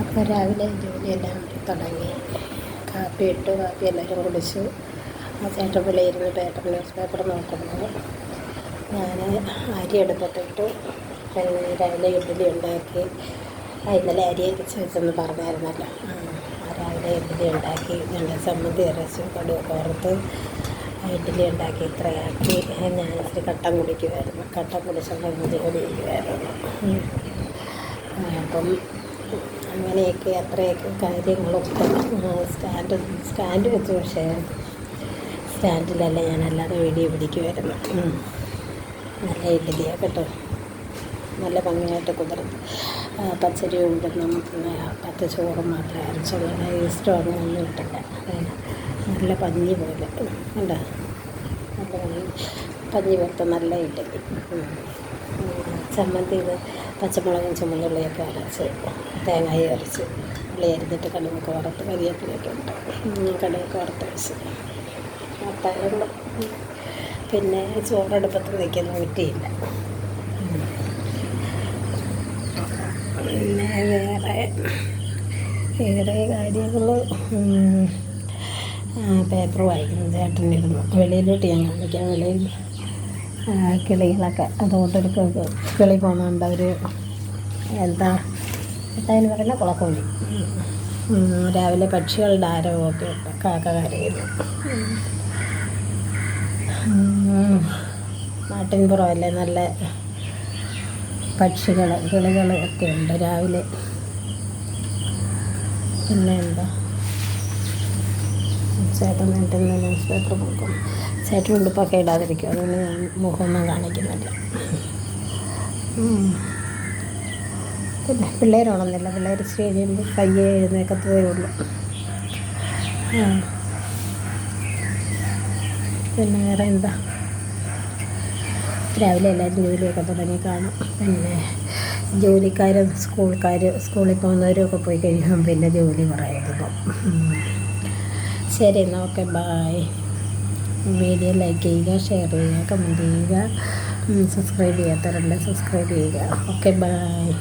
അപ്പോൾ രാവിലെ ജോലിയെല്ലാം തുടങ്ങി. കാപ്പി ഇട്ടു കാപ്പി എല്ലാവരും കുടിച്ചു ആ ചേട്ടൻ പിള്ളേരുന്ന് പേപ്പർ ന്യൂസ് പേപ്പർ നോക്കുന്നു ഞാൻ അരി എടുത്തിട്ടിട്ട് രാവിലെ ഇഡ്ഡലി ഉണ്ടാക്കി. ഇന്നലെ അരിയൊക്കെ വെച്ചെന്ന് പറഞ്ഞായിരുന്നല്ലോ. ആ രാവിലെ ഇഡ്ഡലി ഉണ്ടാക്കി. ഞങ്ങളുടെ സമ്മതി അരച്ചു കടുവ വറുത്ത് ഇഡ്ഡലി ഉണ്ടാക്കി ഇത്രയാക്കി. ഞാൻ ഇച്ചിരി കട്ടൻ കുടിക്കുമായിരുന്നു കട്ടൻ കുടിച്ചുകൊണ്ട് ജോലി ചെയ്യുമായിരുന്നു അപ്പം അങ്ങനെയൊക്കെ അത്രയൊക്കെ കാര്യങ്ങളൊക്കെ സ്റ്റാൻഡ് സ്റ്റാൻഡ് വെച്ച്. പക്ഷേ സ്റ്റാൻഡിലല്ല ഞാൻ അല്ലാതെ വീഡിയോ പിടിക്കുമായിരുന്നു. നല്ല ഇല്ലതിയാണ് കേട്ടോ. നല്ല ഭംഗിയായിട്ട് കുതിർത്ത് പച്ചരി ഉണ്ടെന്നും പത്ത് ചോറ് മാത്രമേ അരച്ചുള്ള. ഈസ്റ്റോ ഒന്നും ഇട്ടില്ല. നല്ല പഞ്ഞി പോലെ. കണ്ടോ? നല്ല പഞ്ഞി പഞ്ഞി പോലത്തെ നല്ല ഇല്ലെങ്കിൽ. ചമ്മന്തി പച്ചമുളകും ചുമന്നുള്ളിയൊക്കെ അരച്ച് തേങ്ങയും അരച്ച് ഉള്ളി അരിഞ്ഞിട്ട് കടുവൊക്കെ വറുത്ത് കരിയേപ്പിലൊക്കെ ഉണ്ട് ഉം. കടുവൊക്കെ വറുത്ത് വെച്ച്. അത്താഴം പിന്നെ ചോറടുപ്പത്ത് നിൽക്കുന്ന ഊറ്റിയില്ല. പിന്നെ വേറെ വേറെ കാര്യങ്ങൾ പേപ്പർ വായിക്കുന്നു ചേട്ടനിരുന്നു. വെളിയിലോട്ട് ഞാൻ കാണിക്കാം. വെളിയിൽ കിളികളൊക്കെ അതുകൊണ്ടൊരു കിളി പോകുന്നുണ്ട് അവർ എന്താ അതിന് പറയുന്ന കുളക്കോലി രാവിലെ പക്ഷികളുടെ ആരവമൊക്കെ ഉണ്ട് കാക്ക കരയുന്നു നാട്ടിൻപുറമല്ലേ നല്ല പക്ഷികൾ കിളികൾ ഒക്കെ ഉണ്ട് രാവിലെ. പിന്നെ എന്താ? ചേട്ടൻ വീട്ടിൽ നിന്ന് ന്യൂസ് പേപ്പർ നോക്കും ചേട്ടൻ ഉടുപ്പൊക്കെ ഇടാതിരിക്കും. അതുകൊണ്ട് ഞാൻ മുഖമൊന്നും കാണിക്കുന്നില്ല. പിന്നെ പിള്ളേരുണന്നില്ല പിള്ളേർ ഇച്ചിരി കഴിയുമ്പോൾ പയ്യെ എഴുന്നേക്കത്തതേ ഉള്ളൂ. പിന്നെ വേറെ എന്താ? രാവിലെ എല്ലാവരും ജോലിയൊക്കെ തുടങ്ങി കാണും. പിന്നെ ജോലിക്കാരും സ്കൂൾക്കാർ സ്കൂളിൽ പോകുന്നവരും ഒക്കെ പോയി കഴിയുമ്പം പിന്നെ ജോലി കുറയുന്നു ശരി എന്നാൽ ഓക്കെ ബായ് വീഡിയോ ലൈക്ക് ചെയ്യുക ഷെയർ ചെയ്യുക കമന്റ് ചെയ്യുക. സബ്സ്ക്രൈബ് ചെയ്യാത്തവരുണ്ട് സബ്സ്ക്രൈബ് ചെയ്യുക. Okay bye